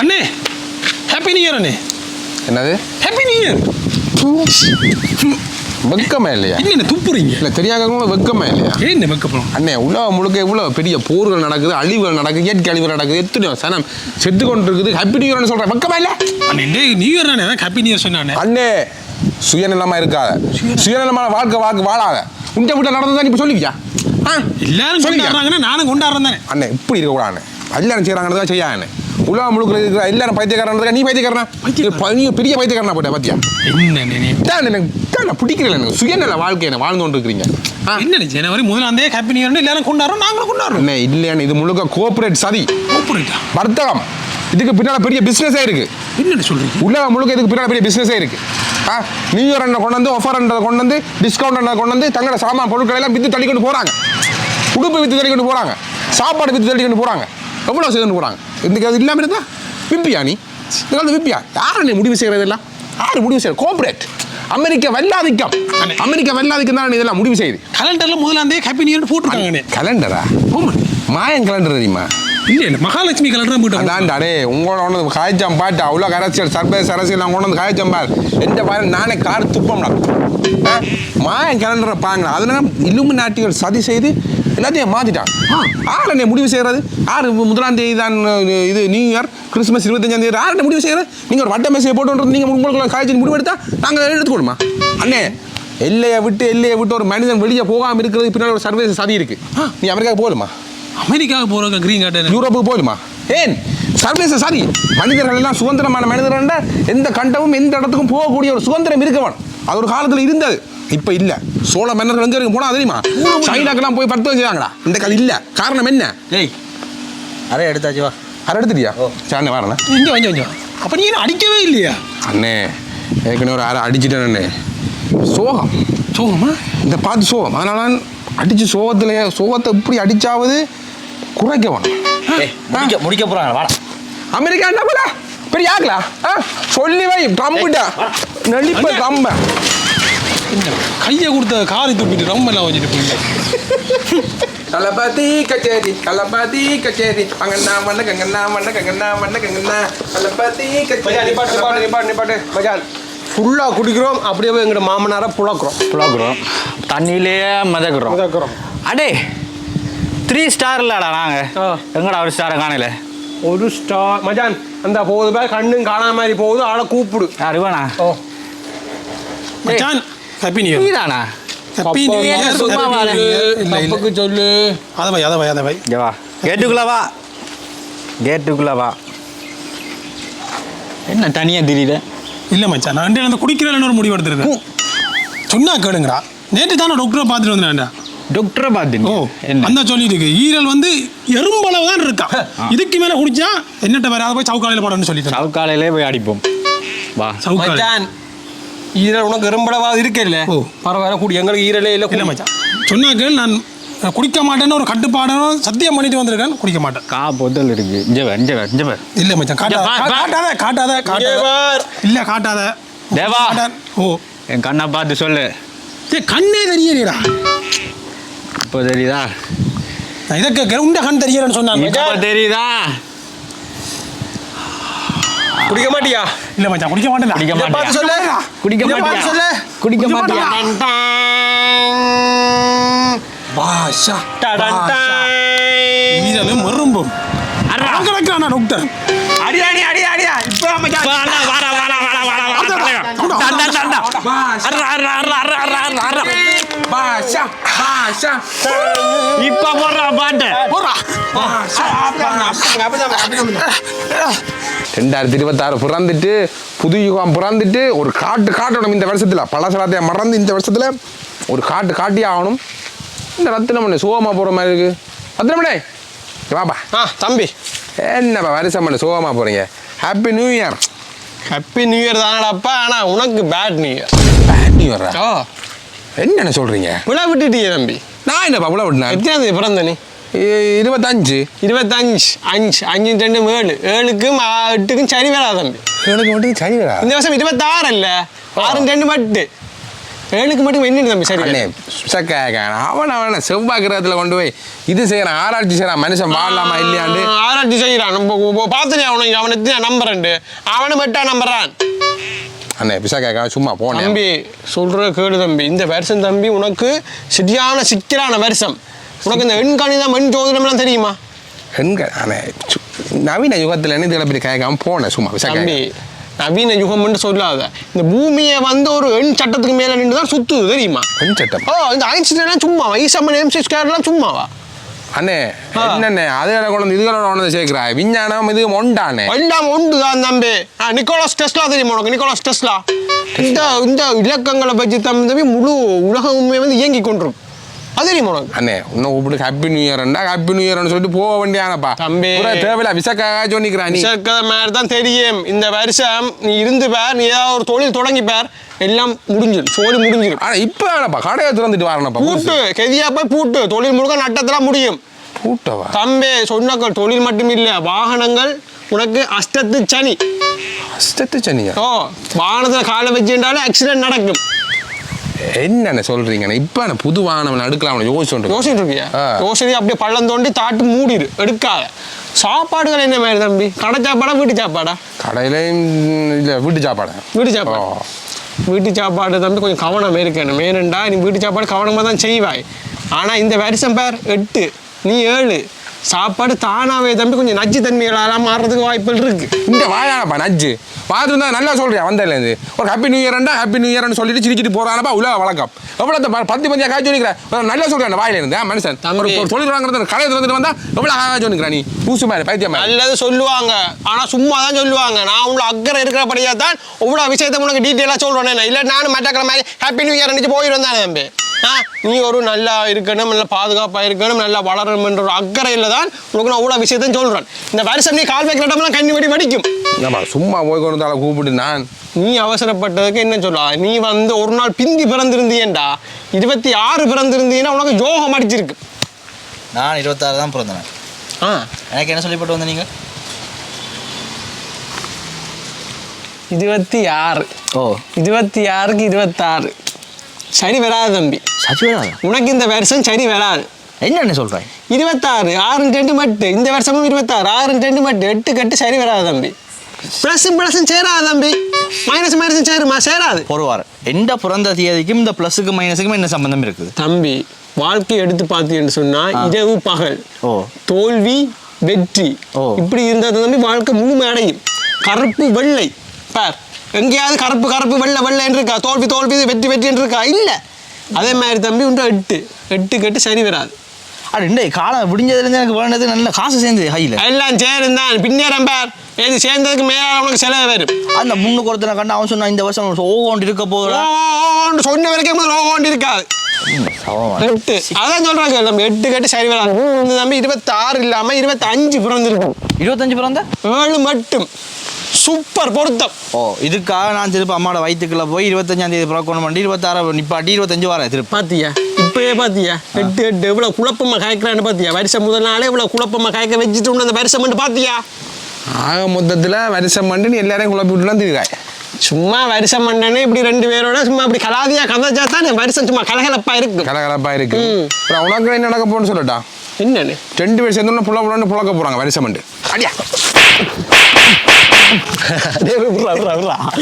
அண்ணே happy new year அண்ணே. என்னது? ஹாப்பி நியூ இயர் வெக்கமே இல்லையா? என்ன துப்புறீங்க? இல்லை தெரியாதவங்க வெக்கமே இல்லையா? என்ன வைக்கப்படும் அண்ணே உலகம் முழுக்க இவ்வளோ பெரிய போர்கள் நடக்குது அழிவுகள் நடக்குது இயற்கை அழிவுகள் நடக்குது எத்தனையோ சனம் செத்து கொண்டு இருக்குது ஹாப்பி நியூ இயர்னு சொல்கிறேன் வெக்கமா இல்லை? அண்ணே நியூ இயர் தானே ஹாப்பி நியூ இயர் சொன்னானே அண்ணே. சுயநலமா இருக்காத. சுயநலமான வாழ்க்கை வாழ்க்கை வாழாத. உண்ட வீட்டில் நடந்ததா இப்போ சொல்லிக்கியா? ஆ? எல்லாரும். கொண்டாடுறாங்கன்னா நானும் கொண்டாடுறேன் தானே. அண்ணே இப்படி இருக்கக்கூடாது எல்லாரும் செய்கிறாங்கிறதா செய்யாண்ணே உலகம் முழுக்க இருக்கிற எல்லாரும் பைத்தியக்காரன் நீ பைத்தியக்காரனா. நீ பெரிய பைத்தியக்காரனா போட்ட பாத்தியா? என்ன எனக்கு பிடிக்கல எனக்கு? சுயநல வாழ்க்கையை வாழ்ந்து கொண்டு இருக்கிறீங்க என்ன ஜனவரி முதலாம் தேதி ஹாப்பி நியூ எல்லாரும் கொண்டாடுறோம் நாங்களும் கொண்டாடுறோம். அண்ணே இல்லையாண்ணே இது முழுக்க கோஆபரேட் சதி. கூப்பிடுட்டா வர்த்தகம். இதுக்கு பின்னால் பெரிய பிஸ்னஸே இருக்கு. என்னன்னு சொல்றீங்க? உலகம் முழுக்க இதுக்கு பின்னால் பெரிய பிஸ்னஸே இருக்கு. ஆ? நியூ இயர் என்ன கொண்டு வந்து ஆஃபர் கொண்டு வந்து டிஸ்கவுண்ட் என்ன கொண்டு வந்து தங்களோட சாமான் பொருட்களை எல்லாம் வித்து தள்ளி கொண்டு போறாங்க. உடுப்பு வித்து தள்ளி கொண்டு போறாங்க. சாப்பாடு வித்து தள்ளி கொண்டு போறாங்க. எவ்வளோ செய்து போறாங்க? இதுக்கு அது இல்லாமல் இருந்தா விப்பியா நீ இந்த காலத்து விப்பியா யார் நீ முடிவு செய்கிறது எல்லாம் யார் முடிவு செய்யறது கோஆபரேட் அமெரிக்க வெள்ளாதிக்கம் அமெரிக்க வெள்ளாதிக்கம் தான் இதெல்லாம் முடிவு செய்யுது கலண்டர்ல முதலாம் தேதி ஹாப்பி நியூ இயர் போட்டுருக்காங்கண்ணே கலண்டரா மாயன் கலண்டர் தெரியுமா இல்ல இல்ல மகாலட்சுமி கலண்டர் போட்டு அதான்டா டே உங்களோட வந்து காய்ச்சம் பாட்டு அவ்வளோ அரசியல் சர்வதேச அரசியல் நான் கொண்டு வந்து காய்ச்சம் பார் எந்த பாரு நானே கார் துப்பம்டா ஆ, மாயன் கேலண்டரை பாங்க அதனால இலும்பு நாட்டிகள் சதி செய்து எல்லாத்தையும் மாத்திட்டான் ஆறு என்ன முடிவு செய்யறது? ஆறு முதலாம் தேதி தான் இது நியூ இயர் கிறிஸ்மஸ் இருபத்தஞ்சாம் தேதி. ஆறு முடிவு செய்யறது? நீங்கள் ஒரு வட்ட மெசேஜ் போட்டு நீங்கள் உங்களுக்கு காய்ச்சல் முடிவு எடுத்தா நாங்கள் எடுத்துக்கணுமா அண்ணே எல்லையை விட்டு எல்லையை விட்டு ஒரு மனிதன் வெளியே போகாமல் இருக்கிறது பின்னாடி ஒரு சர்வதேச சதி இருக்கு. நீ அமெரிக்காவுக்கு போகலுமா? அமெரிக்காவுக்கு போறவங்க கிரீன் கார்டு யூரோப்புக்கு போயிடுமா ஏன்? சர்வதேச சாதி. மனிதர்கள் எல்லாம் சுதந்திரமான மனிதர்கள் எந்த கண்டமும் எந்த இடத்துக்கும் போகக்கூடிய ஒரு சுதந்திரம் இருக்கவன். அது ஒரு காலத்தில் இருந்தது. இப்போ இல்ல. சோழ மன்னர்கள் எங்க இருக்கு? போனா தெரியுமா? சைனாக்கெல்லாம் போய் பத்து வச்சுக்காங்கடா இந்த காலம் இல்ல. காரணம் என்ன? டேய் அரை எடுத்தாச்சு வா. அதை எடுத்துட்டியா? சாண்ணே வரண்ணே இங்க வாங்க வாங்க அப்ப நீ அடிக்கவே இல்லையா? அண்ணே ஏற்கனவே ஒரு அரை அடிச்சிட்டேன் அண்ணே. சோகம். சோகமா? இந்த பார்த்து சோகம். அதனால அடிச்சு சோகத்துல சோகத்தை இப்படி அடிச்சாவது குறைக்க வேணும். முடிக்க முடிக்க போறாங்க வாடா. அமெரிக்கா என்ன போல? பெரிய ஆக்கலா? ஆ சொல்லி வை ட்ரம்புட்டா நடிப்ப ட்ரம்ப கையை கொடுத்த காரி துப்பிட்டு ரொம்ப எல்லாம் வச்சுட்டு போயிங்க கலபாதி கச்சேரி கலபாதி கச்சேரி. அங்கண்ணா மண்ண கங்கண்ணா மண்ண கங்கண்ணா மண்ண கங்கண்ணா. கலபாதி மச்சான், நிப்பாட்டு, நிப்பாட்டு, நிப்பாட்டு, நிப்பாட்டு. மச்சான், ஃபுல்லா குடிக்கிறோம் அப்படியே போய் எங்கட மாமனார புழக்கிறோம். புலாக்குறோம் தண்ணியிலேயே மிதக்குறோம். மிதக்குறோம். அடே த்ரீ ஸ்டார் இல்லடா நாங்க. ஆ. எங்கடா ஒரு ஸ்டாரை காணல? ஒரு ஸ்டார் மச்சான் அந்த போகுது பேர் கண்ணும் காணாத மாதிரி போகுது ஆளை கூப்பிடு அறிவானா ஓ மச்சான் ஹாப்பி நியூ இயர் நீதானா ஹாப்பி நியூ இயர் சும்மா வாழ? இல்ல சொல்லு அத வை அத வை அத வை இங்க வா கேட்டுக்குள்ள வா கேட்டுக்குள்ள வா என்ன தனியா திடீர இல்ல மச்சான் நான் அந்த குடிக்கிறேன்னு ஒரு முடிவு எடுத்திருக்கேன் சொன்னா கேளுங்கடா நேற்று தானே டாக்டரை பார்த்துட்டு வந்தேன்டா டாக்டரை ஓ பார்த்து என்ன? அந்த சொல்லிட்டு இருக்கு ஈரல் வந்து எறும்பளவு தான் இருக்கா இதுக்கு மேல குடிச்சா என்னட்ட வேற அதை போய் சவுக்காலையில் போடணும்னு சொல்லிட்டு சவுக்காலையிலே போய் அடிப்போம். வா. சவுக்காலை. மச்சான் ஈரல் உனக்கு எறும்பளவா இருக்கே ஓ. பரவாயில்ல கூடி. எங்களுக்கு ஈரலே இல்லை இல்ல மச்சான். சொன்னாக்க நான் குடிக்க மாட்டேன்னு ஒரு கட்டுப்பாடும் சத்தியம் பண்ணிட்டு வந்திருக்கேன் குடிக்க மாட்டேன். கா பொத்தல் இருக்கு. இங்க வர் இங்க வர் இங்க வர் இல்ல மச்சான். காட்டாத. காட்டாத காட்டாத இல்ல காட்டாத. தேவா. ஓ. என் கண்ணை பார்த்து சொல்லு. ஏய், கண்ணே தெரியலையடா. இப்போ தெரியுதா நான் இதை கேட்கிறேன் உண்ட கண் தெரியலன்னு சொன்னாங்க. இப்போ தெரியுதா குடிக்க மாட்டியா? இல்ல மச்சான் குடிக்க மாட்டேன் குடிக்க பார்த்து சொல்லு. குடிக்க மாட்டியா? சொல்லு. குடிக்க மாட்டியா? பாஷா டடன் ஈரலும் மரும்பும். அர்ரா. கிடக்கானா டாக்டர். அடி அடி இப்போ மச்சான். வாடா, வாடா, வாடா, வாடா, வாடா. டா, டா, டா, டா. அர்ரா, அர்ரா, அர்ரா, அர்ரா, அர்ரா, அர்ரா, அர்ரா. பாஷா பாஷா இப்ப போடுறா பாட்டு. போறா ரெண்டாயிரத்தி இருபத்தாறு பிறந்துட்டு புது யுகம் பிறந்துட்டு ஒரு காட்டு காட்டணும் இந்த வருஷத்துல. பழசலாத்தைய மறந்து இந்த வருஷத்துல ஒரு காட்டு காட்டியே ஆகணும். இந்த ரத்தினமண்ணே சுகமாக போகிற மாதிரி இருக்கு. ரத்தினமண்ணே இங்க வாப்பா. ஆ தம்பி. என்னப்பா வருஷம் பண்ண சுகமாக போகிறீங்க happy new year happy new year தானடாப்பா ஆனா உனக்கு bad new year bad new இயரா என்னென்ன சொல்கிறீங்க விழா விட்டுட்டீங்க தம்பி. நான் என்னப்பா இவ்வளோ விட்டேன் எத்தனாம் தேதி பிறந்த நீ? இருபத்தஞ்சு. இருபத்தஞ்சு அஞ்சு அஞ்சு ரெண்டு ஏழு. ஏழுக்கும் எட்டுக்கும் சரி வேணா தம்பி. எனக்கு மட்டும் சரி இந்த வருஷம் இருபத்தாறு இல்ல ஆறு ரெண்டு மட்டு ஏழுக்கு மட்டும் என்ன தம்பி சரி சுசக்காயக்கான அவன் அவனை செவ்வாய் கிரகத்துல கொண்டு போய் இது செய்யறான் ஆராய்ச்சி செய்யறான் மனுஷன் வாழலாமா இல்லையாண்டு ஆராய்ச்சி செய்யறான். நம்ம பார்த்துனே அவனுக்கு அவனை எத்தனை நம்புறேன் அவனு மெட்டா நம்புறான். அண்ணே பிசக்காய்க்கான சும்மா போனேன். தம்பி சொல்ற கேடு தம்பி. இந்த வருஷம் தம்பி உனக்கு சரியான சிக்கலான வருஷம். உனக்கு இந்த எண் கணிதம் எண் ஜோதிடம்லாம் தெரியுமா? எங்க? அண்ணே நவீன யுகத்துல என்ன இதில் இப்படி காய்க்காம போனேன் சும்மா தம்பி பிசக்காய் நவீன யுகம்னு சொல்லாத. இந்த பூமியை வந்து ஒரு எண் சட்டத்துக்கு மேல நின்று தான் சுத்துது தெரியுமா? சட்டம். ஓ இந்த ஐன்ஸ்டைன்லாம் சும்மாவா? ஈசம்மன் எம்சி ஸ்கொயர்லாம் சும்மாவா? அண்ணே. என்னண்ணே? அது கொண்டு இதுகளோட கொண்டு வந்து சேர்க்கிறா? விஞ்ஞானம் இது ஒண்டானே எல்லாம் உண்டு தான் தம்பி நிக்கோலாஸ் டெஸ்லா தெரியுமா உனக்கு? Nikolas Tesla. இந்த இந்த இலக்கங்களை வச்சு தம்பி முழு உலகமுமே வந்து இயங்கி கொண்டிருக்கும். அது தெரியுமா உனக்கு. அண்ணே இன்னும் கூப்பிட்டு ஹாப்பி நியூ இயர்ண்டா ஹாப்பி நியூ இயர்னு சொல்லிட்டு போக வேண்டியானப்பா தம்பி. தேவையில்ல விசக்காக சொன்னிக்கிறான் நீ. சேர்க்கிற மாதிரி தான் தெரியும். இந்த வருஷம் நீ இருந்து பார் நீ ஏதாவது ஒரு தொழில் தொடங்கி பார் எல்லாம் முடிஞ்சிடும் சோழி முடிஞ்சிடும் ஆனா இப்ப வேணப்பா கடையை திறந்துட்டு வரணும்ப்பா பூட்டு கெதியா போய் பூட்டு. தொழில் முழுக்க நட்டத்துல முடியும். பூட்டவா? தம்பி சொன்னக்கள் தொழில் மட்டும் இல்ல வாகனங்கள் உனக்கு அஷ்டத்து சனி. அஷ்டத்து சனியா? ஓ வாகனத்துல காலை வச்சுட்டாலே ஆக்சிடென்ட் நடக்கும். என்னென்ன சொல்றீங்கண்ணே இப்ப நான் புது வாகனம் எடுக்கலாம் யோசிச்சு யோசிச்சுட்டு இருக்கியா. யோசனை அப்படியே பள்ளம் தோண்டி தாட்டு மூடிடு எடுக்காத. சாப்பாடுகள் என்ன மாதிரி தம்பி? கடை சாப்பாடா வீட்டு சாப்பாடா? கடையிலையும் இல்ல வீட்டு சாப்பாடு. வீட்டு சாப்பாடு. வீட்டு சாப்பாடு தம்பி கொஞ்சம் கவனம் இருக்கணும் மேனண்டா நீ வீட்டு சாப்பாடு கவனமாக தான் செய்வாய். ஆனால் இந்த வருஷம் பேர் எட்டு நீ ஏழு. சாப்பாடு தானாவே தம்பி கொஞ்சம் நச்சு தன்மைகளாலாம் மாறுறதுக்கு வாய்ப்புகள் இருக்கு. இந்த வாயானப்பா நஞ்சு பார்த்து இருந்தா நல்லா சொல்றியா? வந்ததுலேருந்து. ஒரு ஹாப்பி நியூ இயர்ண்டா ஹாப்பி நியூ இயர்னு சொல்லிட்டு சிரிச்சிட்டு போறானப்பா உலக வழக்கம். எவ்வளோ பத்து பந்தியா காய்ச்சி சொல்லிக்கிறேன் நல்லா சொல்றேன் வாயில இருந்து மனுஷன். ஒரு ஒரு தொழில் வாங்குறது கடை திறந்துட்டு வந்தா எவ்வளோ காய்ச்சி சொல்லிக்கிறேன் நீ? பூசு மாதிரி பைத்தியம் நல்லது சொல்லுவாங்க. ஆனால் சும்மா தான் சொல்லுவாங்க. நான் உங்களை அக்கறை இருக்கிறபடியா தான் இவ்வளோ விஷயத்தை உனக்கு டீட்டெயிலாக சொல்கிறேன் இல்லை நானும் மட்டக்கிற மாதிரி ஹாப்பி நியூ இயர் அன்னைக்கு போயிடும் தானே தம்பி. ஆ நீ ஒரு நல்லா இருக்கணும் நல்லா பாதுகாப்பாக இருக்கணும் நல்லா வளரணும்ன்ற ஒரு அக்கறையில் தான் உனக்கு நான் இவ்வளோ விஷயத்தையும் சொல்கிறேன் இந்த வருஷம் நீ கால் வைக்கிற இடம்லாம் கண்ணி வெடி வடிக்கும். ஆமா சும்மா போய் கொண்டு கூப்பிட்டு நான். நீ அவசரப்பட்டதுக்கு என்ன சொல்ல நீ வந்து ஒரு நாள் பிந்தி பிறந்திருந்தியேண்டா? இருபத்தி ஆறு பிறந்திருந்தீங்கன்னா உனக்கு யோகம் அடிச்சிருக்கு. நான் இருபத்தாறு தான் பிறந்தேன். ஆ. எனக்கு என்ன சொல்லிப்பட்டு வந்த நீங்கள் இருபத்தி ஆறு. ஓ. இருபத்தி ஆறுக்கு இருபத்தாறு. சரி வராது தம்பி. சச்சிவராதா உனக்கு இந்த வருஷம் சரி வராது. என்ன சொல்கிறேன் இருபத்தாறு ஆறு ரெண்டு மட்டு இந்த வருஷமும் இருபத்தாறு ஆறு ரெண்டு மட்டு எட்டு கட்டு சரி வராது தம்பி. ப்ளஸும் ப்ளஸும் சேராது தம்பி. மைனஸ் மைனஸும் சேருமா? சேராது. ஒரு வாரம். எந்த பிறந்த தேதிக்கும் இந்த ப்ளஸுக்கும் மைனஸுக்கும் என்ன சம்பந்தம் இருக்குது? தம்பி வாழ்க்கை எடுத்து பார்த்தீங்கன்னு சொன்னா இரவு பகல். ஓ. தோல்வி வெற்றி. ஓ. இப்படி இருந்தால் தம்பி வாழ்க்கை முழுமை அடையும் கருப்பு வெள்ளை. பார். எங்கேயாவது கருப்பு கருப்பு வெள்ளை வெள்ளைன்னு இருக்கா தோல்வி தோல்வி வெற்றி வெற்றின்னு இருக்கா இல்லை. அதே மாதிரி தம்பி உண்டு எட்டு. எட்டு கட்டு சரி வராது. அது இந்த காலம் விடிஞ்சதுலேருந்து எனக்கு வேண்டது நல்ல காசு சேர்ந்தது ஹையில். எல்லாம் சேர்ந்தான். பின்னேறம் பார். இது சேர்ந்ததுக்கு மேலே உனக்கு செலவு வரும். அந்த முன்னுக்கு ஒருத்தனை கண்டு அவன் சொன்னான் இந்த வருஷம் ஓகோண்டு இருக்க போகிறா ஓன்னு சொன்ன வரைக்கும் ரோகோண்டு இருக்காது. எட்டு. அதான் சொல்றாங்க நம்ம எட்டு கட்டு சரி வராது. தம்பி இருபத்தாறு இல்லாம இருபத்தஞ்சு பிறந்திருக்கும் இருபத்தஞ்சு பிறந்த ஏழு மட்டும். சூப்பர் பொருத்தம். ஓ இதுக்காக நான் திருப்பி அம்மாவோட வயிற்றுக்குள்ள போய் இருபத்தஞ்சாம் தேதி பிறக்கணும் பண்ணி இருபத்தாறு நிப்பாட்டி இருபத்தஞ்சு வரேன் திருப்பி. பாத்தியா? இப்பயே பாத்தியா? எட்டு எட்டு எவ்வளவு குழப்பமா காய்க்கிறான்னு பாத்தியா? வருஷம் முதல் நாளே இவ்வளவு குழப்பமா காய்க்க வச்சுட்டு அந்த வருஷம் மட்டும் பாத்தியா? ஆக மொத்தத்துல வருஷம் பண்ணி நீ எல்லாரையும் குழப்பி விட்டுலாம் திருக்காய் சும்மா வருஷம் பண்ணனே இப்படி ரெண்டு பேரோட சும்மா இப்படி கலாதியா கதைச்சா தானே வருஷம் சும்மா கலகலப்பா இருக்கு. கலகலப்பா இருக்கு. உனக்கு என்ன நடக்க போன்னு சொல்லட்டா? என்னன்னு ரெண்டு பேர் சேர்ந்து புள்ள புள்ளன்னு புழக்க போறாங்க வருஷம் பண்ணி அடியா.